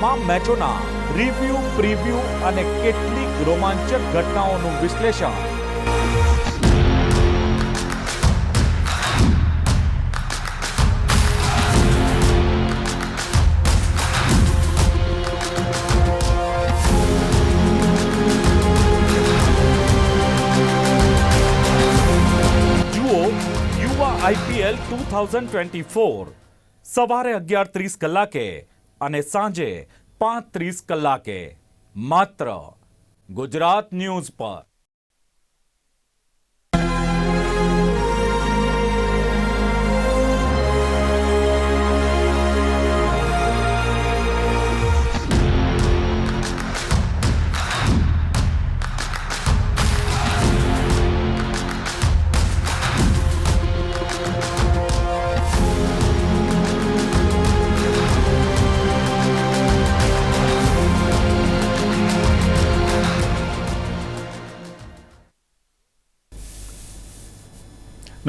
તમામ મેચોના review, preview અને કેટલીક રોમાંચક ઘટનાઓનું વિશ્લેષણ. જુઓ, યુવા IPL two thousand twenty four. સવારે અગિયાર ત્રીસ કલાકે અને સાંજે પાંચ ત્રીસ કલાકે માત્ર ગુજરાત ન્યૂઝ પર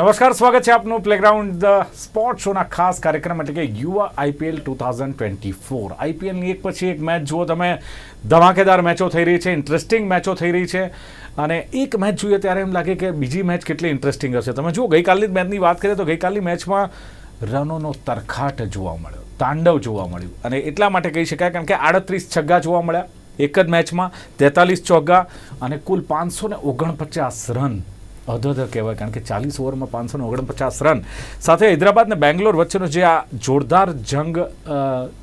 નમસ્કાર, સ્વાગત છે આપનું પ્લેગ્રાઉન્ડ ધ સ્પોર્ટ શોના ખાસ કાર્યક્રમ એટલે કે યુવા IPL two thousand twenty four. આઈપીએલની એક પછી એક મેચ જુઓ, તમે ધમાકેદાર મેચો થઈ રહી છે, ઇન્ટરેસ્ટિંગ મેચો થઈ રહી છે, અને એક મેચ જોઈએ ત્યારે એમ લાગે કે બીજી મેચ કેટલી ઇન્ટરેસ્ટિંગ હશે. તમે જુઓ, ગઈકાલની મેચની વાત કરીએ તો ગઈકાલની મેચમાં રનોનો તરખાટ જોવા મળ્યો, તાંડવ જોવા મળ્યું, અને એટલા માટે કહી શકાય કારણ કે આડત્રીસ છગ્ગા જોવા મળ્યા, એક જ મેચમાં તેતાલીસ ચોગ્ગા અને કુલ પાંચસો ઓગણપચાસ રન અધોધર કહેવાય, કારણ કે ચાલીસ ઓવરમાં પાંચસો ઓગણપચાસ રન. સાથે હૈદરાબાદ ને બેંગ્લોર વચ્ચેનો જે આ જોરદાર જંગ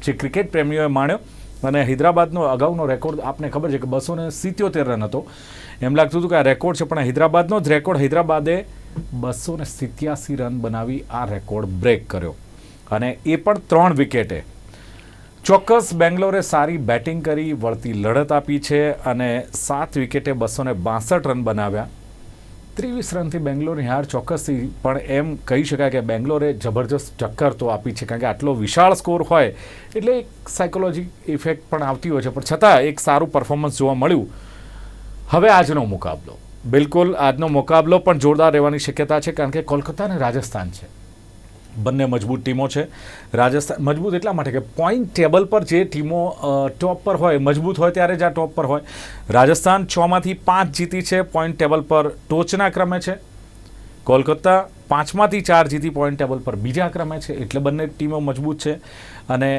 જે ક્રિકેટ પ્રેમીઓએ માણ્યો, અને હૈદરાબાદનો અગાઉનો રેકોર્ડ આપને ખબર છે કે બસો સિત્યોતેર રન હતો. એમ લાગતું હતું કે આ રેકોર્ડ છે, પણ હૈદરાબાદનો જ રેકોર્ડ. હૈદરાબાદે બસો સિત્યાસી રન બનાવી આ રેકોર્ડ બ્રેક કર્યો. અને એ પણ ત્રણ વિકેટે. ચોક્કસ બેંગ્લોરે સારી બેટિંગ કરી, વળતી લડત આપી છે, અને સાત વિકેટે બસો બાસઠ રન બનાવ્યા. ત્રેવીસ રનથી બેંગ્લોરની હાર ચોક્કસથી, પણ એમ કહી શકાય કે બેંગ્લોરે જબરજસ્ત ચક્કર તો આપી છે, કારણ કે આટલો વિશાળ સ્કોર હોય, એટલે એક સાયકોલોજી ઇફેક્ટ પણ આવતી હોય છે. પણ છતાં એક સારું પરફોર્મન્સ જોવા મળ્યું. હવે આજનો મુકાબલો. બિલકુલ આજનો મુકાબલો પણ જોરદાર રહેવાની શક્યતા છે, કારણ કે કોલકાતા અને રાજસ્થાન છે. બંને મજબૂત ટીમો છે. રાજસ્થાન મજબૂત એટલા માટે કે પોઈન્ટ ટેબલ પર જે ટીમો ટોપ પર હોય, મજબૂત હોય ત્યારે જ આ ટોપ પર હોય. રાજસ્થાન છમાંથી પાંચ જીતી છે પોઈન્ટ ટેબલ પર ટોચના ક્રમે છે. કોલકાતા પાંચમાંથી ચાર જીતી પોઈન્ટ ટેબલ પર બીજા ક્રમે છે. એટલે બંને ટીમો મજબૂત છે. અને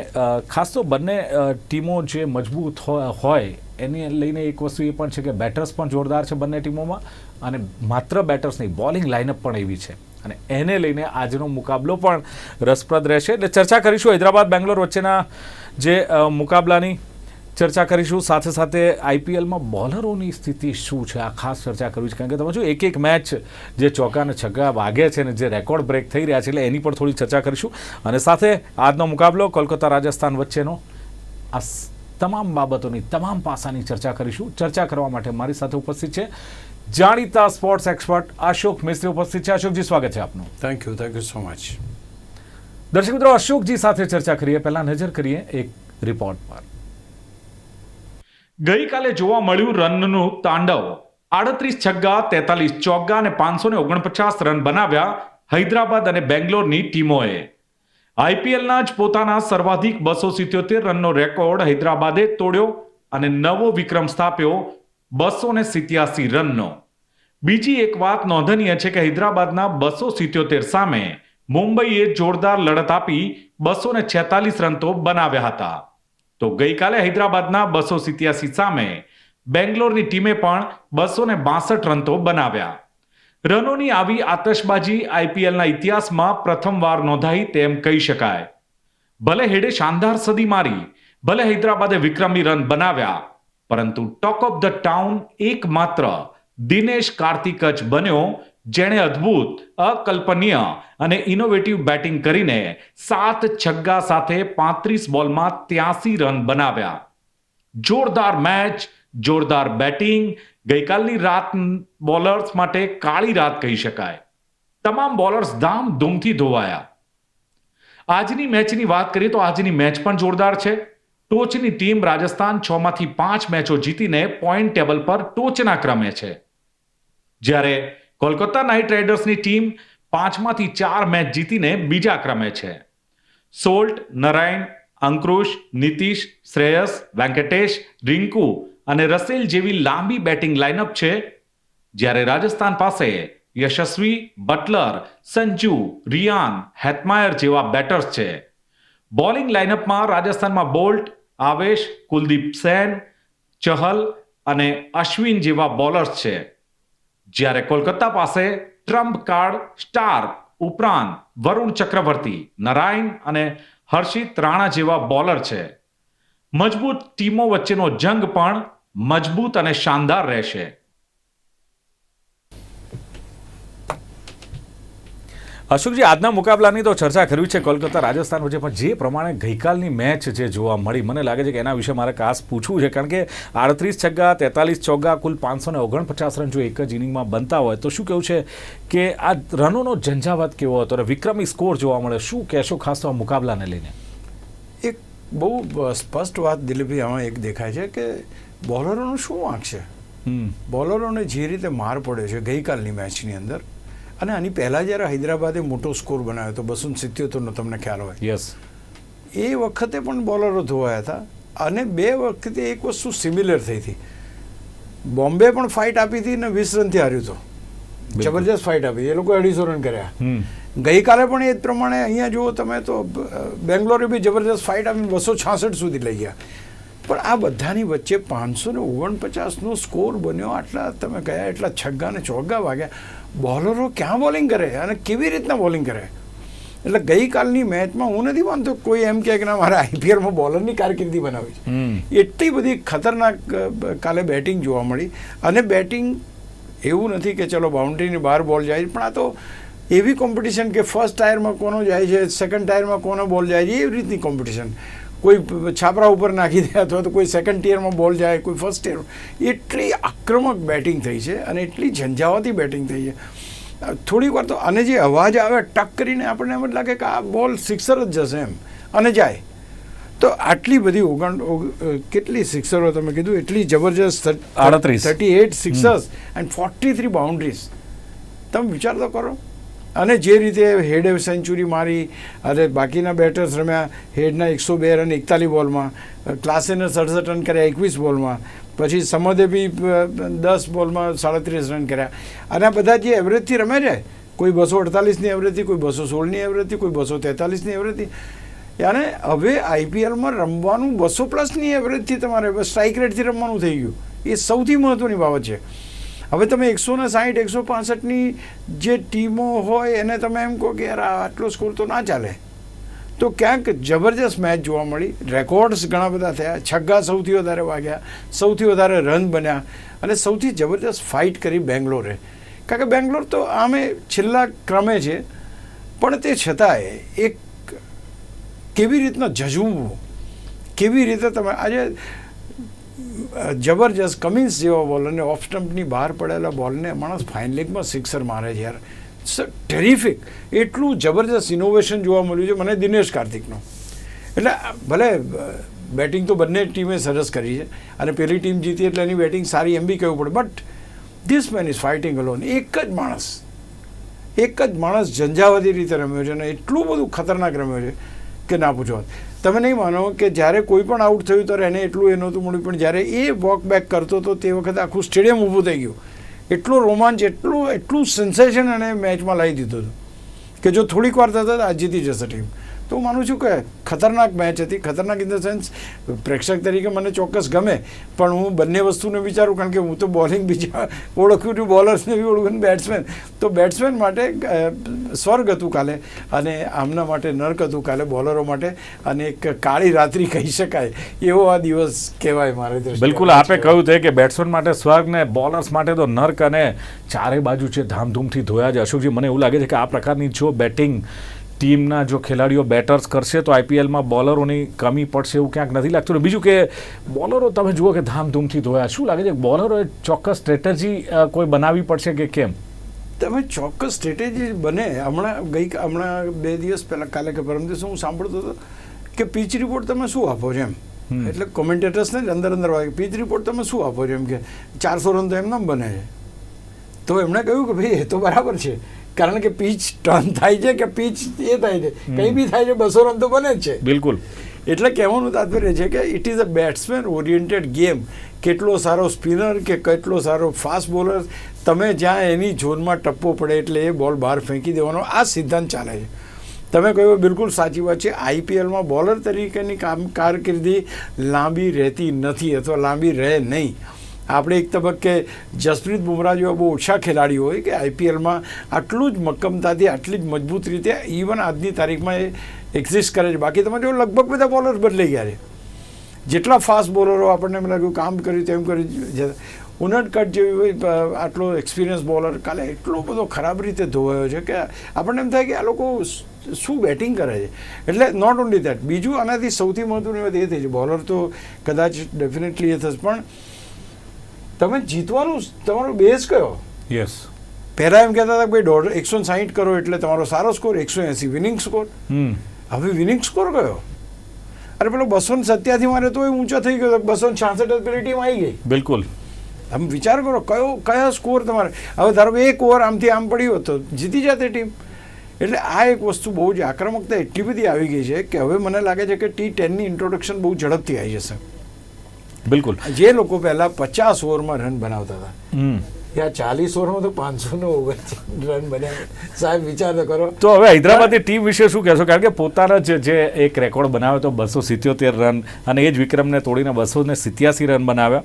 ખાસ તો બંને ટીમો જે મજબૂત હોય, એને લઈને એક વસ્તુ એ પણ છે કે બેટર્સ પણ જોરદાર છે બંને ટીમોમાં. અને માત્ર બેટર્સ નહીં બોલિંગ લાઇનઅપ પણ એવી છે. અને એને લઈને આજનો મુકાબલો પણ રસપ્રદ રહેશે. એટલે ચર્ચા કરીશું હૈદરાબાદ બેંગ્લોર વચ્ચેના જે મુકાબલાની ચર્ચા કરીશું. સાથે સાથે આઈપીએલમાં બોલરોની સ્થિતિ શું છે? આ ખાસ ચર્ચા કરવી છે. કારણ કે તમે જો એક એક મેચ જે ચોકા અને છગ્ગા વાગે છે ને જે રેકોર્ડ બ્રેક થઈ રહ્યા છે, એટલે એની પણ થોડી ચર્ચા કરીશું. અને સાથે આજનો મુકાબલો કોલકાતા રાજસ્થાન વચ્ચેનો. આ તમામ બાબતોની તમામ પાસાની ચર્ચા કરીશું. ચર્ચા કરવા માટે મારી સાથે ઉપસ્થિત છે જાણીતા સ્પોર્ટ્સ એક્સપર્ટ અશોક મિસ્ત્રી ઉપસ્થિત છે. અશોકજી સ્વાગત છે આપનું. Thank you thank you so much દર્શક મિત્રો અશોકજી સાથે ચર્ચા કરીએ. પહેલા નજર કરીએ એક રિપોર્ટ પર. ગઈકાલે જોવા મળ્યું રનનું તાંડવ. આડત્રીસ છગ્ગા તેતાલીસ ચોગ્ગા અને પાંચસો ને ઓગણપચાસ રન બનાવ્યા હૈદરાબાદ અને બેંગ્લોરની ટીમોએ. આઈપીએલના જ પોતાના સર્વાધિક બસો સિત્યોતેર રનનો રેકોર્ડ હૈદરાબાદે તોડ્યો અને નવો વિક્રમ સ્થાપ્યો બસો ને સિત્યાસી રનનો. બીજી એક વાત નોંધનીય છે કે હૈદરાબાદના બસો સિત્યોતેર સામે મુંબઈએ જોરદાર લડત આપી બસો ને છેતાલીસ રન તો બનાવ્યા હતા. તો ગઈકાલે હૈદરાબાદના બસો સિત્યાસી સામે બેંગ્લોરની ટીમે પણ બસો ને બાસઠ રન તો બનાવ્યા. રનોની આવી આતશબાજી આઈપીએલના ઇતિહાસમાં પ્રથમવાર નોંધાઈ તેમ કહી શકાય. ભલે હેડે શાનદાર સદી મારી, ભલે હૈદરાબાદે વિક્રમી રન બનાવ્યા પરંતુ ટોક ઓફ ધ ટાઉન એકમાત્ર દિનેશ કાર્તિક જ બન્યો, જેણે અદ્ભુત, અકલ્પનીય અને ઇનોવેટિવ બેટિંગ કરીને સાત છગ્ગા સાથે પાંત્રીસ બોલમાં ત્યાસી રન બનાવ્યા. જોરદાર મેચ જોરદાર બેટિંગ ગઈકાલની રાત બોલર્સ માટે કાળી રાત કહી શકાય. તમામ બોલર્સ ધામધૂમથી ધોવાયા. આજની મેચની વાત કરીએ તો આજની મેચ પણ જોરદાર છે. ટોચની ટીમ રાજસ્થાન છ માંથી પાંચ મેચો જીતીને પોઈન્ટ ટેબલ પર ટોચના ક્રમે છે. જ્યારે કોલકાતા નાઇટ રાઇડર્સની ટીમ પાંચમાંથી ચાર મેચ જીતીને બીજા ક્રમે છે. સોલ્ટ, નરાયણ, અંકુશ, નીતિશ, શ્રેયસ, વેંકટેશ, રિંકુ અને રસેલ જેવી લાંબી બેટિંગ લાઇનઅપ છે, જ્યારે રાજસ્થાન પાસે યશસ્વી, બટલર, સંજુ, રિયાન, હેતમાયર જેવા બેટર્સ છે. બોલિંગ લાઇનઅપમાં રાજસ્થાનમાં બોલ્ટ આવેશ, કુલદીપ સેન, ચહલ અને અશ્વિન જેવા બોલર્સ છે. જ્યારે કોલકાતા પાસે ટ્રમ્પ કાર્ડ, સ્ટાર ઉપરાંત વરુણ ચક્રવર્તી, નારાયણ અને હર્ષિત રાણા જેવા બોલર છે. મજબૂત ટીમો વચ્ચેનો જંગ પણ મજબૂત અને શાનદાર રહેશે. અશોકજી આજના મુકાબલાની તો ચર્ચા કરવી છે કોલકાતા રાજસ્થાન વચ્ચે પણ જે પ્રમાણે ગઈકાલની મેચ જે જોવા મળી મને લાગે છે કે એના વિશે મારે ખાસ પૂછવું છે કારણ કે આડત્રીસ છગ્ગા તેતાલીસ ચોગ્ગા કુલ પાંચસો ને ઓગણપચાસ રન જો એક જ ઇનિંગમાં બનતા હોય તો શું કેવું છે કે આ રનોનો ઝંઝાવાત કેવો હતો અને વિક્રમી સ્કોર જોવા મળે શું કહેશો ખાસ તો આ મુકાબલાને લઈને? એક બહુ સ્પષ્ટ વાત દિલીપભાઈ આમાં એક દેખાય છે કે બોલરોનું શું વાંક છે? બોલરોને જે રીતે માર પડ્યો છે ગઈકાલની મેચની અંદર અને આની પહેલાં જ્યારે હૈદરાબાદે મોટો સ્કોર બનાવ્યો હતો બસો સિત્યોતેરનો તમને ખ્યાલ હોય. યસ એ વખતે પણ બોલરો ધોવાયા હતા અને બે વખતે એક વસ્તુ સિમિલર થઈ હતી. બોમ્બે પણ ફાઇટ આપી હતી ને વીસ રનથી હાર્યું હતું. જબરજસ્ત ફાઇટ આપી એ લોકો અઢીસો રન કર્યા. ગઈકાલે પણ એ જ પ્રમાણે અહીંયા જુઓ તમે તો બેંગ્લોરે બી જબરજસ્ત ફાઇટ આપી બસો છાસઠ સુધી લઈ ગયા. પણ આ બધાની વચ્ચે પાંચસો ને ઓગણપચાસનો સ્કોર બન્યો. આટલા તમે કયા એટલા છગ્ગા ને ચોગ્ગા વાગ્યા. બોલરો ક્યાં બોલિંગ કરે અને કેવી રીતના બોલિંગ કરે? એટલે ગઈકાલની મેચમાં હું નથી માનતો કોઈ એમ કહે કે ના મારે આઈપીએલમાં બોલરની કારકિર્દી બનાવી છે. એટલી બધી ખતરનાક કાલે બેટિંગ જોવા મળી. અને બેટિંગ એવું નથી કે ચલો બાઉન્ડ્રીની બહાર બોલ જાય પણ આ તો એવી કોમ્પિટિશન કે ફર્સ્ટ ટાયરમાં કોનો જાય છે સેકન્ડ ટાયરમાં કોનો બોલ જાય છે એવી રીતની કોમ્પિટિશન કોઈ છાપરા ઉપર નાખી દે અથવા તો કોઈ સેકન્ડ ટિયરમાં બોલ જાય કોઈ ફર્સ્ટ ટિયર એટલી આક્રમક બેટિંગ થઈ છે અને એટલી ઝંઝાવાતી બેટિંગ થઈ છે. થોડીક વાર તો અને જે અવાજ આવે ટક કરીને આપણને એમ જ લાગે કે આ બોલ સિક્સર જ જશે એમ. અને જાય. તો આટલી બધી ઓગણ કેટલી સિક્સરો તમે કીધું? એટલી જબરજસ્ત 38. Thirty eight sixers and forty three boundaries તમે વિચાર તો કરો. અને જે રીતે હેડે સેન્ચુરી મારી અને બાકીના બેટર્સ રમ્યા, હેડના એકસો બે રન એકતાલીસ બોલમાં, ક્લાસેને સડસઠ રન કર્યા એકવીસ બોલમાં, પછી સમદે બી દસ બોલમાં સાડત્રીસ રન કર્યા. અને આ બધા જે એવરેજથી રમે છે, કોઈ બસો અડતાલીસની એવરેજથી કોઈ બસો સોળની એવરેજથી કોઈ બસો તેતાલીસની એવરેજથી અને હવે આઈપીએલમાં રમવાનું બસો પ્લસની એવરેજથી તમારે સ્ટ્રાઇક રેટથી રમવાનું થઈ ગયું. એ સૌથી મહત્ત્વની બાબત છે. હવે તમે એકસો ને સાહીઠ, એકસો પાસઠની જે ટીમો હોય એને તમે એમ કહો કે યાર આટલો સ્કોર તો ના ચાલે. તો ક્યાંક જબરજસ્ત મેચ જોવા મળી. રેકોર્ડ્સ ઘણા બધા થયા. છગ્ગા સૌથી વધારે વાગ્યા, સૌથી વધારે રન બન્યા અને સૌથી જબરજસ્ત ફાઇટ કરી બેંગ્લોરે. કારણ કે બેંગ્લોર તો આમે છેલ્લા ક્રમે છે. પણ તે છતાંય એક કેવી રીતના જજવું કેવી રીતે તમે આજે જબરજસ્ત કમિન્સ જેવા બોલરને ઓફ સ્ટમ્પની બહાર પડેલા બોલને માણસ ફાઇન લેગમાં સિક્સર મારે છે યાર. ટેરિફિક એટલું જબરજસ્ત ઇનોવેશન જોવા મળ્યું છે મને દિનેશ કાર્તિકનો. એટલે ભલે બેટિંગ તો બંને ટીમે સરસ કરી છે અને પેલી ટીમ જીતી એટલે એની બેટિંગ સારી એમ બી કહેવું પડે. But this man is fighting alone એક જ માણસ, એક જ માણસ ઝંઝાવતી રીતે રમ્યો છે અને એટલું બધું ખતરનાક રમ્યો છે કે ના પૂછો. તમે નહીં માનો કે જ્યારે કોઈ પણ આઉટ થયું ત્યારે એને એટલું એ નહોતું મળ્યું, પણ જ્યારે એ વોક બેક કરતો હતો તે વખતે આખું સ્ટેડિયમ ઊભું થઈ ગયું. એટલો રોમાંચ, એટલું એટલું સેન્સેશન એને મેચમાં લાવી દીધું હતું. કે જો થોડીક વાર થતા, તો આ જીતી જશે ટીમ તો હું માનું છું કે ખતરનાક મેચ હતી. ખતરનાક ઇન ધ સેન્સ પ્રેક્ષક તરીકે મને ચોક્કસ ગમે, પણ હું બંને વસ્તુને વિચારું, કારણ કે હું તો બોલિંગ બીજા ઓળખ્યું છું બોલર્સને બી ઓળખું બેટ્સમેન તો બેટ્સમેન માટે સ્વર્ગ હતું કાલે, અને આમના માટે નર્ક હતું કાલે બોલરો માટે, અને એક કાળી રાત્રિ કહી શકાય, એવો આ દિવસ કહેવાય મારે બિલકુલ, આપે કહ્યું તે કે બેટ્સમેન માટે સ્વર્ગ ને બોલર્સ માટે તો નર્ક અને ચારે બાજુ છે, ધામધૂમથી ધોયા છે. અશોકજી, મને એવું લાગે છે કે આ પ્રકારની જો બેટિંગ ટીમના જો ખેલાડીઓ બેટર્સ કરશે તો આઈપીએલમાં બોલરોની કમી પડશે એવું ક્યાંક નથી લાગતું. ને બીજું કે બોલરો તમે જુઓ કે ધામધૂમથી ધોયા. શું લાગે છે બોલરોએ ચોક્કસ સ્ટ્રેટેજી કોઈ બનાવવી પડશે કે કેમ? તમે ચોક્કસ સ્ટ્રેટેજી બને. હમણાં ગઈ હમણાં બે દિવસ પહેલાં કાલે કે પરમ દિવસે હું સાંભળતો હતો કે પીચ રિપોર્ટ તમે શું આપો છો એમ? એટલે કોમેન્ટેટર્સને જ અંદર અંદર વાગે. પીચ રિપોર્ટ તમે શું આપો છો એમ કે ચારસો રન તો એમ બને છે. તો એમણે કહ્યું કે ભાઈ એ તો બરાબર છે. કારણ કે પીચ ટર્ન થાય છે કે પીચ એ થાય છે. કંઈ બી થાય છે બસો રન તો બને જ છે. બિલકુલ. એટલે કહેવાનું તાત્પર્ય છે કે it is a batsman oriented game કેટલો સારો સ્પિનર કે કેટલો સારો ફાસ્ટ બોલર તમે જ્યાં એની ઝોનમાં ટપ્પો પડે એટલે એ બોલ બહાર ફેંકી દેવાનો આ સિદ્ધાંત ચાલે છે. તમે કહ્યું બિલકુલ સાચી વાત છે. આઈપીએલમાં બોલર તરીકેની કામ કારકિર્દી લાંબી રહેતી નથી અથવા લાંબી રહે નહીં. આપણે એક તબક્કે જસપ્રીત બુમરાહ જેવા બહુ ઓછા ખેલાડીઓ હોય કે આઈપીએલમાં આટલું જ મક્કમતાથી, આટલી જ મજબૂત રીતે ઇવન આજની તારીખમાં એ એક્ઝિસ્ટ કરે છે. બાકી તમે જો લગભગ બધા બોલર બદલાઈ ગયા છે. જેટલા ફાસ્ટ બોલરો આપણને એમ લાગ્યું કામ કર્યું તેમ કર્યું ઉનટકટ જેવી આટલો એક્સપિરિયન્સ બોલર કાલે એટલો બધો ખરાબ રીતે ધોવાયો છે કે આપણને એમ થાય કે આ લોકો શું બેટિંગ કરે છે? એટલે નોટ ઓનલી દેટ બીજું આનાથી સૌથી મહત્ત્વની વાત એ થઈ છે. બોલર તો કદાચ ડેફિનેટલી એ થશે, પણ તમે જીતવાનું તમારો બેઝ કયો? યસ પહેલાં એમ કહેતા હતા ભાઈ દોઢ એકસો સાહીઠ કરો એટલે તમારો સારો સ્કોર એકસો એંસી વિનિંગ સ્કોર હવે વિનિંગ સ્કોર કયો? અરે પેલો બસો ને સત્યાથી મારે તોય ઊંચો થઈ ગયો બસો ને છાસઠ પેલી ટીમ આવી ગઈ. બિલકુલ. આમ વિચાર કરો કયો કયા સ્કોર તમારે? હવે ધારો કે એક ઓવર આમથી આમ પડ્યો હતો જીતી જાતે ટીમ એટલે આ એક વસ્તુ બહુ જ આક્રમકતા એટલી બધી આવી ગઈ છે કે હવે મને લાગે છે કે ટી ટેનની ઇન્ટ્રોડક્શન બહુ ઝડપથી આવી જશે. બિલકુલ. જે લોકો પહેલાં પચાસ ઓવરમાં રન બનાવતા હતા. હમ. ત્યાં ચાલીસ ઓવરમાં તો પાંચસો નો ઓવર રન બન્યા સાહેબ વિચાર તો કરો. તો હવે હૈદરાબાદની ટીમ વિશે શું કહેશો? કારણ કે પોતાના જ જે એક રેકોર્ડ બનાવ્યો તો બસો સિત્યોતેર રન અને એ જ વિક્રમને તોડીને બસો ને સિત્યાસી રન બનાવ્યા.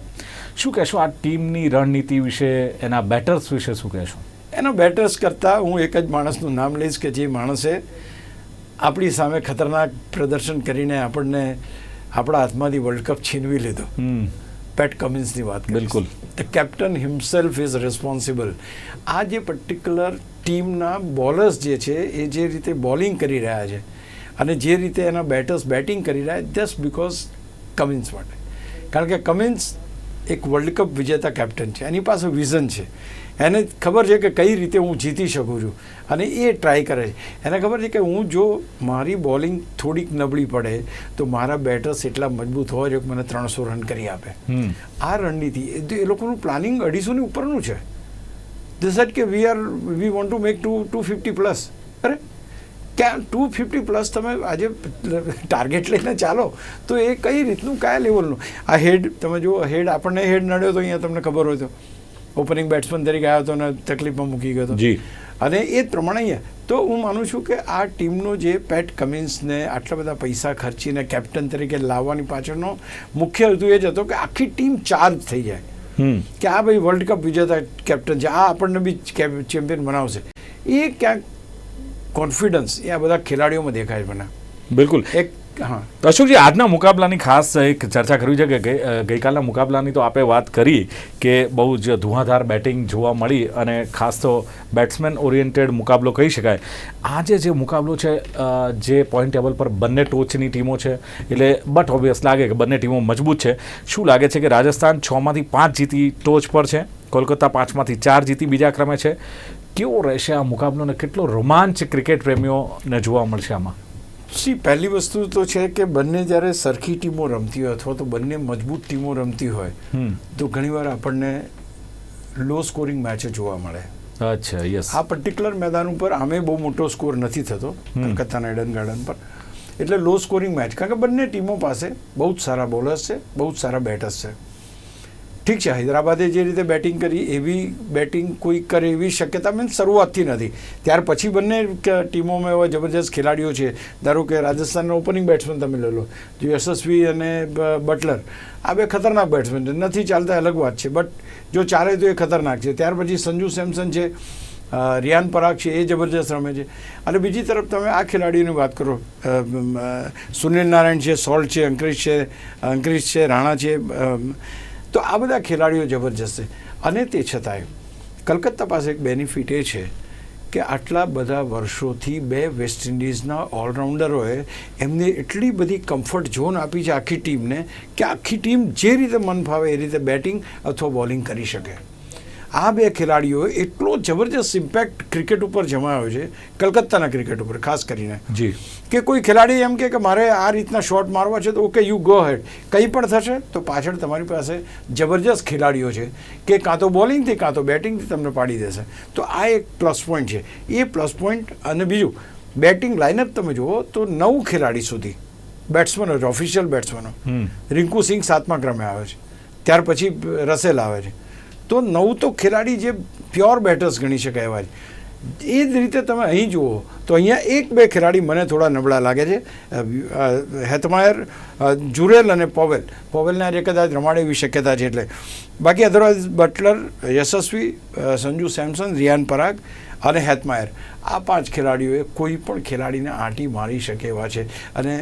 શું કહેશો આ ટીમની રણનીતિ વિશે એના બેટર્સ વિશે શું કહેશો? એનો બેટર્સ કરતાં હું એક જ માણસનું નામ લઈશ કે જે માણસે આપણી સામે ખતરનાક પ્રદર્શન કરીને આપણને આપણા હાથમાંથી વર્લ્ડ કપ છીનવી લીધો. પેટ કમિન્સની વાત બિલકુલ. The captain himself is responsible આ જે પર્ટિક્યુલર ટીમના બોલર્સ જે છે એ જે રીતે બોલિંગ કરી રહ્યા છે અને જે રીતે એના બેટર્સ બેટિંગ કરી રહ્યા જસ્ટ બિકોઝ કમિન્સ માટે. કારણ કે કમિન્સ એક વર્લ્ડ કપ વિજેતા કેપ્ટન છે. એની પાસે વિઝન છે. એને ખબર છે કે કઈ રીતે હું જીતી શકું છું. અને એ ટ્રાય કરે છે. એને ખબર છે કે હું જો મારી બોલિંગ થોડીક નબળી પડે તો મારા બેટર્સ એટલા મજબૂત હોય છે કે મને ત્રણસો રન કરી આપે. આ રણનીતિ. એ લોકોનું પ્લાનિંગ અઢીસોની ઉપરનું છે. દિસ એટ કે we are we want to make two two fifty plus અરે ક્યાં ટુ ફિફ્ટી પ્લસ તમે આજે ટાર્ગેટ લઈને ચાલો તો એ કઈ રીતનું કયા લેવલનું આ હેડ તમે જુઓ હેડ આપણને હેડ નડ્યો તો અહીંયા તમને ખબર હોય તો. ઓપનિંગ બેટ્સમેન તરીકે આવ્યો હતો અને તકલીફમાં મૂકી ગયો હતો જી. અને એ જ પ્રમાણે અહીંયા. તો હું માનું છું કે આ ટીમનો જે પેટ કમિન્સને આટલા બધા પૈસા ખર્ચીને કેપ્ટન તરીકે લાવવાની પાછળનો મુખ્ય હેતુ એ જ હતો કે આખી ટીમ ચાર્જ થઈ જાય. કે આ ભાઈ વર્લ્ડ કપ વિજેતા કેપ્ટન છે. આ આપણને બી ચેમ્પિયન બનાવશે. એ ક્યાંક કોન્ફિડન્સ એ આ બધા ખેલાડીઓમાં દેખાય છે મને. બિલકુલ. એક હા. અશોકજી આજના મુકાબલાની ખાસ એક ચર્ચા કરવી છે કે ગઈ ગઈકાલના મુકાબલાની તો આપે વાત કરી કે બહુ જ ધુઆધાર બેટિંગ જોવા મળી અને ખાસ તો બેટ્સમેન ઓરિએન્ટેડ મુકાબલો કહી શકાય. આજે જે મુકાબલો છે જે પોઈન્ટ ટેબલ પર બંને ટોચની ટીમો છે એટલે બટ ઓબ્વિયસ લાગે કે બંને ટીમો મજબૂત છે. શું લાગે છે કે રાજસ્થાન છમાંથી પાંચ જીતી ટોચ પર છે? કોલકાતા પાંચમાંથી ચાર જીતી બીજા ક્રમે છે. કેવો રહેશે આ મુકાબલો અને કેટલો રોમાંચ ક્રિકેટ પ્રેમીઓને જોવા મળશે આમાં? સી પહેલી વસ્તુ તો છે કે બંને જ્યારે સરખી ટીમો રમતી હોય અથવા તો બંને મજબૂત ટીમો રમતી હોય તો ઘણીવાર આપણને લો સ્કોરિંગ મેચો જોવા મળે. અચ્છા યસ આ પર્ટિક્યુલર મેદાન ઉપર આમે બહુ મોટો સ્કોર નથી થતો. કલકત્તાના એડન ગાર્ડન પર. એટલે લો સ્કોરિંગ મેચ કારણ કે બંને ટીમો પાસે બહુ જ સારા બોલર્સ છે બહુ જ સારા બેટર્સ છે. ઠીક છે, હૈદરાબાદે જે રીતે બેટિંગ કરી, એવી બેટિંગ કોઈ કરે એવી શક્યતા મીન્સ શરૂઆતથી નથી. ત્યાર પછી બંને ટીમોમાં એવા જબરજસ્ત ખેલાડીઓ છે. ધારો કે રાજસ્થાનના ઓપનિંગ બેટ્સમેન તમે લઈ લો. જે યશસ્વી અને બટલર. આ બે ખતરનાક બેટ્સમેન છે. નથી ચાલતા અલગ વાત છે. બટ જો ચાલે તો એ ખતરનાક છે. ત્યાર પછી સંજુ સેમસન છે રિયાન પરાગ છે, એ જબરજસ્ત રમે છે. અને બીજી તરફ તમે આ ખેલાડીઓની વાત કરો સુનિલ નારાયણ છે સોલ્ટ છે અંકરીશ છે અંકરીશ છે, રાણા છે તો આ બધા ખેલાડીઓ જબરજસ્ત છે. અને તે છતાંય, કલકત્તા પાસે એક બેનિફિટ એ છે કે આટલા બધા વર્ષોથી બે વેસ્ટ ઇન્ડિઝના ઓલરાઉન્ડરોએ એમને એટલી બધી કમ્ફર્ટ ઝોન આપી છે આખી ટીમને કે આખી ટીમ જે રીતે મન ફાવે એ રીતે બેટિંગ અથવા બોલિંગ કરી શકે. આ બે ખેલાડીઓએ એટલો જબરજસ્ત ઇમ્પેક્ટ ક્રિકેટ ઉપર જમાયો છે કલકત્તાના ક્રિકેટ ઉપર ખાસ કરીને. જી. કે કોઈ ખેલાડી એમ કે મારે આ રીતના શોટ મારવા છે તો ઓકે યુ ગો હેડ કંઈ પણ થશે તો પાછળ તમારી પાસે જબરજસ્ત ખેલાડીઓ છે કે કાં તો બોલિંગથી કાં તો બેટિંગથી તમને પાડી દેશે. તો આ એક પ્લસ પોઈન્ટ છે. એ પ્લસ પોઈન્ટ અને બીજું બેટિંગ લાઇનઅપ તમે જુઓ તો નવ ખેલાડી સુધી બેટ્સમેનો જ ઓફિશિયલ બેટ્સમેનો રિંકુ સિંહ સાતમા ક્રમે આવે છે. ત્યાર પછી રસેલ આવે છે. તો નવ તો ખેલાડી જે પ્યોર બેટર્સ ગણી શકાય એવા એ જ રીતે તમે અહીં જુઓ, તો અહીંયા એક બે ખેલાડી મને થોડા નબળા લાગે છે. હેતમાયર જુરેલ અને પોવેલ. પોવેલને આજે કદાચ રમાડે એવી શક્યતા છે એટલે. બાકી otherwise Buttler, Yashasvi Sanju Samson, Riyan Parag અને હેતમાયર. આ પાંચ ખેલાડીઓએ કોઈ પણ ખેલાડીને આંટી મારી શકે એવા છે. અને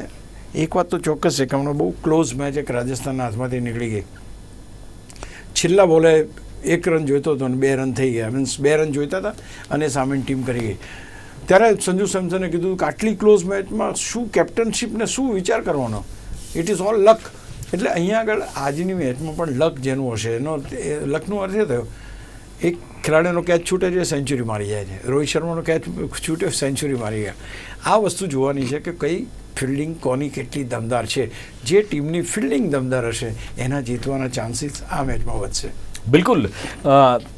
એક વાત તો ચોક્કસ છે કે હમણાં બહુ ક્લોઝ મેચ એક રાજસ્થાનના હાથમાંથી નીકળી ગઈ. છેલ્લા બોલે એક રન જોઈતો હતો અને બે રન થઈ ગયા. મીન્સ બે રન જોઈતા હતા અને સામેની ટીમ કરી ગઈ. ત્યારે સંજુ સેમસને કીધું કે આટલી ક્લોઝ મેચમાં શું કેપ્ટનશીપને શું વિચાર કરવાનો? ઇટ ઇઝ ઓલ લક એટલે અહીંયા આગળ આજની મેચમાં પણ લક જેનું હશે. એનો લકનો અર્થ એ થયો. એક ખેલાડીનો કેચ છૂટે છે સેન્ચુરી મારી જાય છે. રોહિત શર્માનો કેચ છૂટે સેન્ચુરી મારી ગયા. આ વસ્તુ જોવાની છે કે કઈ ફિલ્ડિંગ કોની કેટલી દમદાર છે. જે ટીમની ફિલ્ડિંગ દમદાર હશે, એના જીતવાના ચાન્સીસ આ મેચમાં વધશે. બિલકુલ.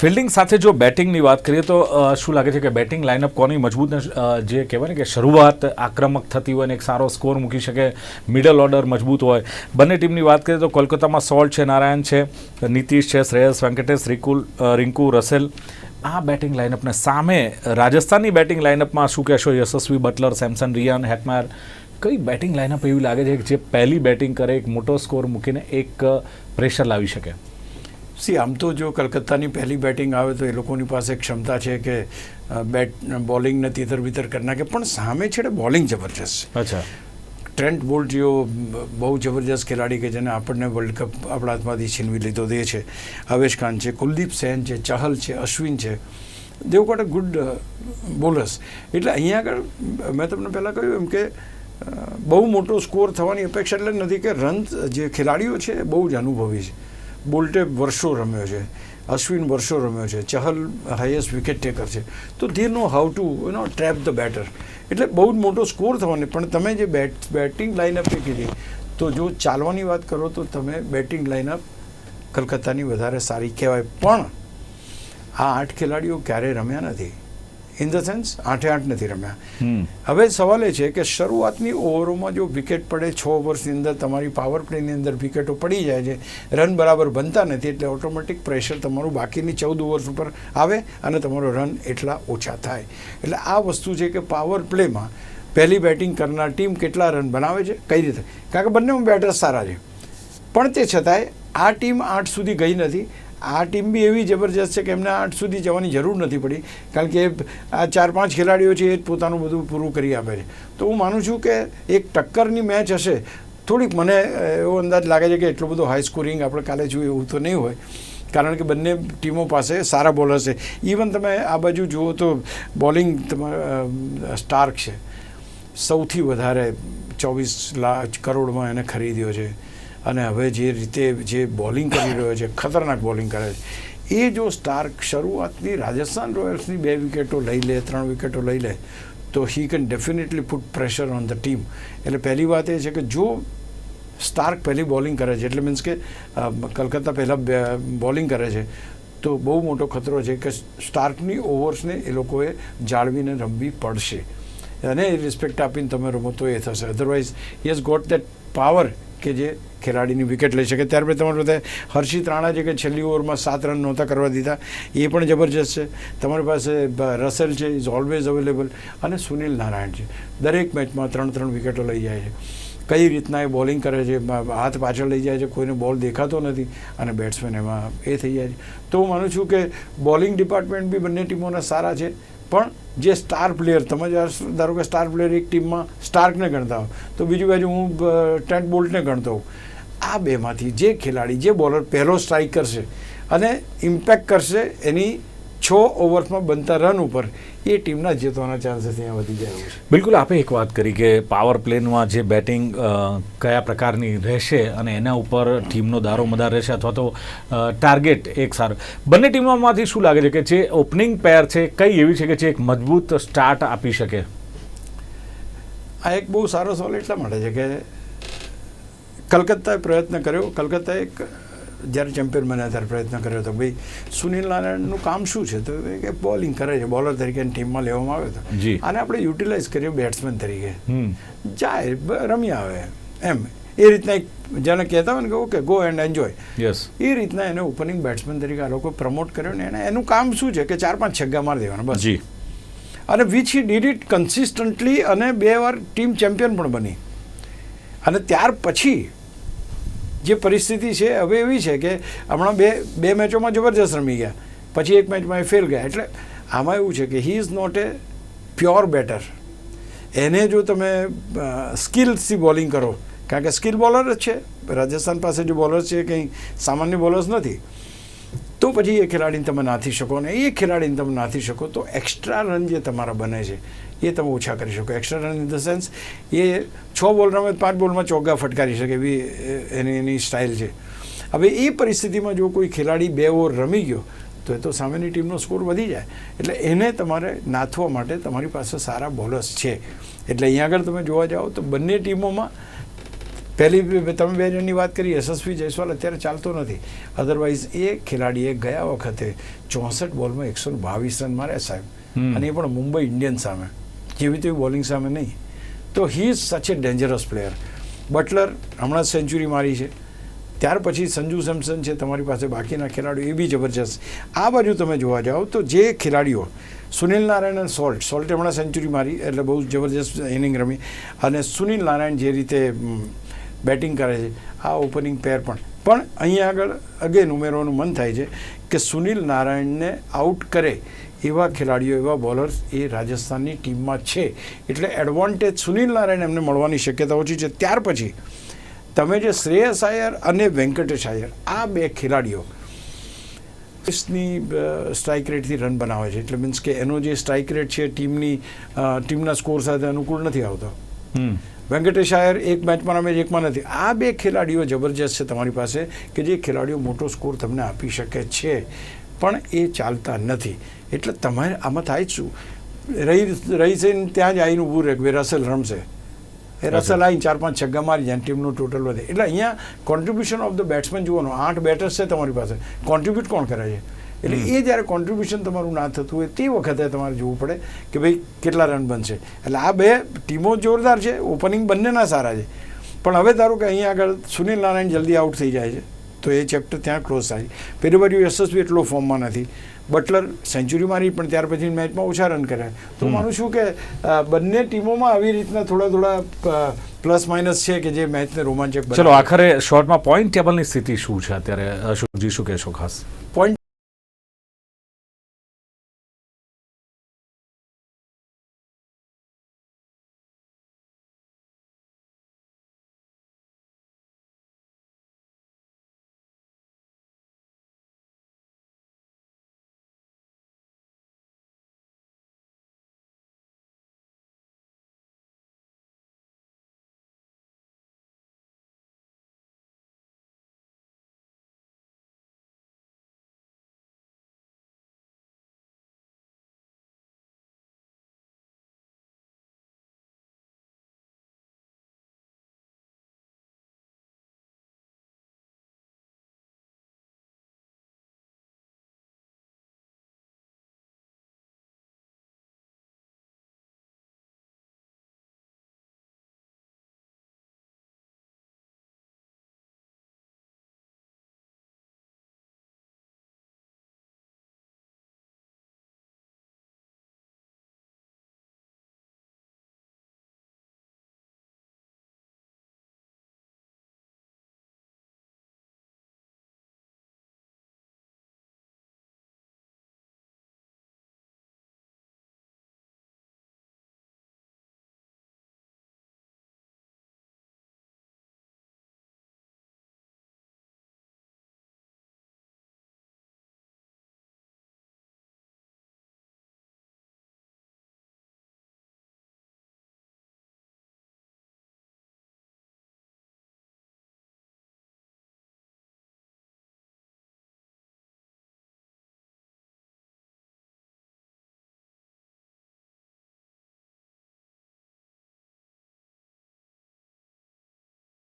ફિલ્ડિંગ સાથે જો બેટિંગની વાત કરીએ તો શું લાગે છે કે બેટિંગ લાઇનઅપ કોની મજબૂત જે કહેવાય ને કે શરૂઆત આક્રમક થતી હોય ને એક સારો સ્કોર મૂકી શકે, મિડલ ઓર્ડર મજબૂત હોય. બંને ટીમની વાત કરીએ તો કોલકાતામાં સોલ્ટ છે, નારાયણ છે, નીતિશ છે, શ્રેયસ વેંકટેશ, રિકુલ રિંકુ, રસેલ. આ બેટિંગ લાઇનઅપને સામે રાજસ્થાનની બેટિંગ લાઇનઅપમાં શું કહેશો? યશસ્વી બટલર, સેમસન રિયાન હેટમાર કઈ બેટિંગ લાઇનઅપ એવી લાગે છે કે જે પહેલી બેટિંગ કરે, એક મોટો સ્કોર મૂકીને એક પ્રેશર લાવી શકે? સી આમ તો જો કલકત્તાની પહેલી બેટિંગ આવે તો એ લોકોની પાસે ક્ષમતા છે કે બેટ બોલિંગને તીતર બીતર કરી નાખે. પણ સામે છેડે બોલિંગ જબરજસ્ત છે. અચ્છા. ટ્રેન્ટ બોલ્ટ જેવો બહુ જબરજસ્ત ખેલાડી કે જેને આપણને વર્લ્ડ કપ આપણા હાથમાંથી છીનવી લીધો દે છે. અવેશ ખાન છે કુલદીપ સેન છે ચહલ છે અશ્વિન છે. They've got a good bowlers એટલે અહીંયા આગળ મેં તમને પહેલાં કહ્યું એમ કે બહુ મોટો સ્કોર થવાની અપેક્ષા એટલે નથી કે રન જે ખેલાડીઓ છે એ બહુ જ અનુભવી છે. બોલ્ટે વર્ષો રમ્યો છે, અશ્વિન વર્ષો રમ્યો છે, ચહલ હાઈએસ્ટ વિકેટ ટેકર છે. તો they know how to you know trap the batter એટલે બહુ જ મોટો સ્કોર થવાનો, પણ તમે જે બેટ બેટિંગ લાઇનઅપે કીધી, તો જો ચાલવાની વાત કરો તો તમે બેટિંગ લાઇનઅપ કલકત્તાની વધારે સારી કહેવાય. પણ આ આઠ ખેલાડીઓ ક્યારેય રમ્યા નથી? ઇન ધ સેન્સ આઠે આઠ નથી રમ્યા. હવે સવાલ એ છે કે શરૂઆતની ઓવરોમાં જો વિકેટ પડે છ ઓવર્સની અંદર તમારી પાવર પ્લેની અંદર વિકેટો પડી જાય છે રન બરાબર બનતા નથી એટલે ઓટોમેટિક પ્રેશર તમારું બાકીની ચૌદ ઓવર્સ ઉપર આવે અને તમારો રન એટલા ઓછા થાય. એટલે આ વસ્તુ છે કે પાવર પ્લેમાં પહેલી બેટિંગ કરનાર ટીમ કેટલા રન બનાવે છે કઈ રીતે કારણ કે બંને બેટર્સ સારા છે. પણ તે છતાંય આ ટીમ આઠ સુધી ગઈ નથી આ ટીમ બી એવી જબરજસ્ત છે કે એમને આઠ સુધી જવાની જરૂર નથી પડી. કારણ કે આ ચાર પાંચ ખેલાડીઓ છે એ જ પોતાનું બધું પૂરું કરી આપે છે. તો હું માનું છું કે એક ટક્કરની મેચ હશે. થોડીક મને એવો અંદાજ લાગે છે કે એટલો બધો હાઈ સ્કોરિંગ આપણે કાલે જોઈએ એવું તો નહીં હોય. કારણ કે બંને ટીમો પાસે સારા બોલર છે. ઇવન તમે આ બાજુ જુઓ તો બોલિંગ સ્ટાર્ક છે. સૌથી વધારે ચોવીસ લાખ કરોડમાં એને ખરીદ્યો છે. અને હવે જે રીતે જે બોલિંગ કરી રહ્યો છે, ખતરનાક બોલિંગ કરે છે, એ જો સ્ટાર્ક શરૂઆતની રાજસ્થાન રોયલ્સની બે વિકેટો લઈ લે, ત્રણ વિકેટો લઈ લે, તો he can definitely put pressure on the team એટલે પહેલી વાત એ છે કે જો સ્ટાર્ક પહેલી બોલિંગ કરે છે, એટલે મીન્સ કે કલકત્તા પહેલાં બોલિંગ કરે છે, તો બહુ મોટો ખતરો છે કે સ્ટાર્કની ઓવર્સને એ લોકોએ જાળવીને રમવી પડશે. અને રિસ્પેક્ટ આપીને તમે રમો તો એ થશે. Otherwise yes got that power કે જે ખેલાડીની વિકેટ લઈ શકે. ત્યાર પછી તમારે બધા હર્ષિત રાણા જે કે છેલ્લી ઓવરમાં સાત રન નહોતા કરવા દીધા, એ પણ જબરજસ્ત છે. તમારી પાસે રસેલ છે ઇઝ ઓલવેઝ અવેલેબલ અને સુનિલ નારાયણ છે. દરેક મેચમાં ત્રણ ત્રણ વિકેટો લઈ જાય છે. કઈ રીતના એ બોલિંગ કરે છે હાથ પાછળ લઈ જાય છે, કોઈને બોલ દેખાતો નથી, અને બેટ્સમેન એમાં એ થઈ જાય છે. તો હું માનું છું કે બોલિંગ ડિપાર્ટમેન્ટ બી બંને ટીમોના સારા છે. પણ જે સ્ટાર પ્લેયર તમે ધારો કે સ્ટાર પ્લેયર એક ટીમમાં સ્ટાર્કને ગણતા હો તો બીજી બાજુ હું ટ્રેન્ટ બોલ્ટને ગણતો હોઉં. આ બેમાંથી જે ખેલાડી, જે બોલર પહેલો સ્ટ્રાઇક કરશે અને ઇમ્પેક્ટ કરશે એની છ ઓવર્સમાં બનતા રન ઉપર એ ટીમના જીતવાના ચાન્સીસ અહીંયા વધી જાય છે. બિલકુલ આપે એક વાત કરી કે પાવર પ્લેનમાં જે બેટિંગ કયા પ્રકારની રહેશે અને એના ઉપર ટીમનો દારો મદાર રહેશે અથવા તો ટાર્ગેટ એક સારું. બંને ટીમોમાંથી શું લાગે છે કે જે ઓપનિંગ પેર છે કઈ એવી છે કે જે એક મજબૂત સ્ટાર્ટ આપી શકે? આ એક બહુ સારો સવાલ એટલા માટે છે કે કલકત્તાએ પ્રયત્ન કર્યો. કલકત્તા એક જ્યારે ચેમ્પિયન બન્યા ત્યારે પ્રયત્ન કર્યો હતો ભાઈ સુનિલ નારાયણનું કામ શું છે? તો કે બોલિંગ કરે છે. બોલર તરીકે ટીમમાં લેવામાં આવ્યો હતો. અને આપણે યુટિલાઇઝ કર્યો બેટ્સમેન તરીકે. જાય રમી આવે. એમ. એ રીતના એક જેને કહેતા હોય ને કે okay go and enjoy yes એ રીતના એને ઓપનિંગ બેટ્સમેન તરીકે આ લોકો પ્રમોટ કર્યો ને એને એનું કામ શું છે? કે ચાર પાંચ છગ્ગા મારી દેવાના બસ. જી. અને which he did it consistently અને બે વાર ટીમ ચેમ્પિયન પણ બની. અને ત્યાર પછી જે પરિસ્થિતિ છે, હવે એવી છે કે હમણાં બે બે મેચોમાં જબરજસ્ત રમી ગયા. પછી એક મેચમાં એ ફેલ ગયા. એટલે આમાં એવું છે કે he is not a pure batter એને જો તમે સ્કિલ્સથી બોલિંગ કરો, કારણ કે સ્કિલ બોલર જ છે. રાજસ્થાન પાસે જે બોલર્સ છે કંઈ સામાન્ય બોલર્સ નથી. તો પછી એ ખેલાડીને તમે નાથી શકો અને એ ખેલાડીને તમે નાથી શકો, તો એક્સ્ટ્રા રન જે તમારા બને છે એ તમે ઓછા કરી શકો. Extra run in the sense એ છ બોલ રમે પાંચ બોલમાં ચોગ્ગા ફટકારી શકે એવી એની એની સ્ટાઇલ છે. હવે એ પરિસ્થિતિમાં જો કોઈ ખેલાડી બે ઓવર રમી ગયો તો એ તો સામેની ટીમનો સ્કોર વધી જાય. એટલે એને તમારે નાથવા માટે તમારી પાસે સારા બોલર્સ છે. એટલે અહીંયા આગળ તમે જોવા જાઓ તો બંને ટીમોમાં પહેલી તમે બે જણની વાત કરી યશસ્વી જયસ્વાલ અત્યારે ચાલતો નથી. અધરવાઇઝ એ ખેલાડીએ ગયા વખતે ચોસઠ બોલમાં એકસો બાવીસ રન માર્યા સાહેબ. અને એ પણ મુંબઈ ઇન્ડિયન્સ સામે. જેવી તેવી બોલિંગ સામે નહીં. તો he is such a dangerous player Buttler હમણાં સેન્ચુરી મારી છે. ત્યાર પછી સંજુ સેમસન છે, તમારી પાસે બાકીના ખેલાડીઓ એ બી જબરજસ્ત. આ બાજુ તમે જોવા જાઓ તો જે ખેલાડીઓ, સુનિલ નારાયણ અને સોલ્ટ, સોલ્ટે હમણાં સેન્ચુરી મારી એટલે બહુ જબરજસ્ત ઇનિંગ રમી. અને સુનિલ નારાયણ જે રીતે બેટિંગ કરે છે, આ ઓપનિંગ પેર પણ. પણ અહીંયા આગળ અગેન ઉમેરવાનું મન થાય છે કે સુનિલ નારાયણને આઉટ કરે એવા ખેલાડીઓ એવા બોલર્સ એ રાજસ્થાનની ટીમમાં છે. એટલે એડવાન્ટેજ સુનિલ નારાયણ એમને મળવાની શક્યતા ઓછી છે. ત્યાર પછી તમે જે શ્રેયસ આયર અને વેંકટેશ આયર આ બે ખેલાડીઓ ની સ્ટ્રાઇક રેટથી રન બનાવે છે. એટલે મીન્સ કે એનો જે સ્ટ્રાઇક રેટ છે ટીમની ટીમના સ્કોર સાથે અનુકૂળ નથી આવતો. વેંકટેશ આયર એક મેચમાં રમે એકમાં નથી. આ બે ખેલાડીઓ જબરજસ્ત છે તમારી પાસે કે જે ખેલાડીઓ મોટો સ્કોર તમને આપી શકે છે. પણ એ ચાલતા નથી. એટલે તમારે આમાં થાય જ શું? રહી રહી છે ત્યાં જ આવીને ઊભું રહે રસેલ રમશે. એ રસલ આવીને ચાર પાંચ છગ્ગા મારી જાય ટીમનું ટોટલ વધે એટલે અહીંયા કોન્ટ્રીબ્યુશન ઓફ ધ બેટ્સમેન જુઓનો આઠ બેટર્સ છે તમારી પાસે. કોન્ટ્રીબ્યુટ કોણ કરે છે? એટલે એ જ્યારે કોન્ટ્રીબ્યુશન તમારું ના થતું હોય તે વખતે તમારે જોવું પડે કે ભાઈ કેટલા રન બનશે. એટલે આ બે ટીમો જોરદાર છે ઓપનિંગ બંનેના સારા છે. પણ હવે ધારો કે અહીંયા આગળ સુનિલ નારાયણ જલ્દી આઉટ થઈ જાય છે. તો એ ચેપ્ટર ત્યાં ક્લોઝ થાય પહેલી વાર યશસ્વી એટલો ફોર્મમાં નથી. બટલર સેન્ચુરી મારી પણ ત્યાર પછી મેચમાં ઓછા રન કર્યા. તો માનું છું કે બંને ટીમોમાં આવી રીતના થોડા થોડા પ્લસ માઇનસ છે કે જે મેચને રોમાંચક ચલો આખરે શોર્ટમાં પોઈન્ટ ટેબલની સ્થિતિ શું છે અત્યારે? અશોકજી શું કહેશો ખાસ? પોઈન્ટ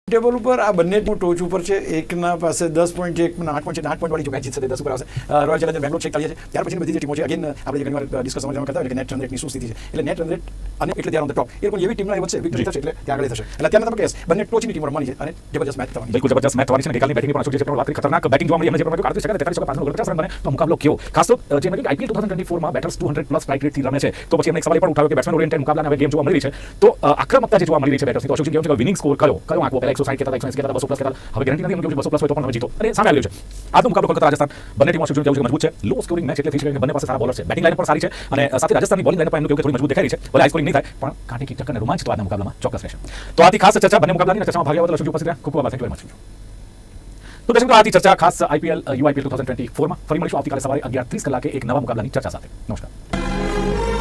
ટેબલ ઉપર આ બંને ટોચ ઉપર છે. એકના પાસે દસ પોઈન્ટ છે, એકના આઠ પોઈન્ટ છે આઠ પોઈન્ટ વાળી જીતશે દસ ઉપર આવશે. રોયલ ચેલેન્જર બેંગ્લોર છે ચાલીએ છે. ત્યાર પછી બધી જે ટીમો છે અગેન આપણે જે ઘણીવાર ડિસ્કસ સમજવામાં કરતા કે નેટ રન શું સ્થિતિ છે. એટલે નેટ રન અને એટલે ત્યાં ઓન ધ ટોપ એ પણ એવી ટીમના વધશે વિક્ટરી થશે એટલે ત્યાં આગળ થશે. એટલે અત્યારે તમે કહેશ બંને ટોચની ટીમો રમવાની છે અને જબરજસ્ત મેચ થવાની બિલકુલ જબરજસ્ત મેચ થવાની છે ગઈકાલની બેટિંગ પણ અશોક વાત ખતરનાક બેટિંગ જોવા મળી એમને જે પ્રમાણે કાઢતી શકે તેતાલીસ પાંચસો ઓગણપચાસ રન બને, તો મુકાબલો કેવો? ખાસ તો જે મેં IPL two thousand twenty ફોરમાં batters two hundred plus strike રેટથી રમે છે. તો પછી એમને એક સવાલ પણ ઉઠાવ્યો કે બેટ્સમેન ઓરિએન્ટેડ મુકાબલાના હવે ગેમ જોવા મળી રહી છે. તો આક્રમકતા જે જોવા મળી રહી છે બેટર્સની તો છે વિનિંગ સ્કોર કયો? કયો આંકવો એકસો સાઠ કહેતા એકસો એસી કહેતા બસો પ્લસ કહેતા હવે ગેરંટી નથી કેવું બસો પ્લસ હોય તો પણ તમે જીતો અને સામે આવ્યું છે આજનો મુકાબલો કોલકાતા રાજસ્થાન બંને ટીમો અશોકજી કહેવું છે મજબૂત છે લો સ્કોરિંગ મેચ એટલે થઈ શકે બંને પાસે સારા બોલર છે બેટિંગ લાઈન પણ સારી છે અને સાથે રાજસ્થાનની બોલિંગ લાઈન પણ એમનું કેવું થોડી મજબૂત દેખાઈ રહી છે ભલે હાઈ સ્કોરિંગ નહીં થાય પણ કાંઠી કિક ટક્કર અને રોમાંચ તો આજના મુકાબલામાં ચોક્કસ રહેશે તો આથી ખાસ ચર્ચા બંને મુકાબલાની ચર્ચામાં ભાગ લેવા બદલ અશોકજી ઉપસ્થિત રહ્યા ખૂબ ખૂબ આભાર થેન્ક યુ વેરી મચ તો દર્શક મિત્રો આથી ચર્ચા ખાસ આઈપીએલ યુઆઈપીએલ ટુ થાઉઝન્ડ ટ્વેન્ટી ફોરમાં ફરી મળીશું આવતીકાલે સવારે અગિયાર ત્રીસ કલાકે એક નવા મુકાબલાની ચર્ચા સાથે નમસ્કાર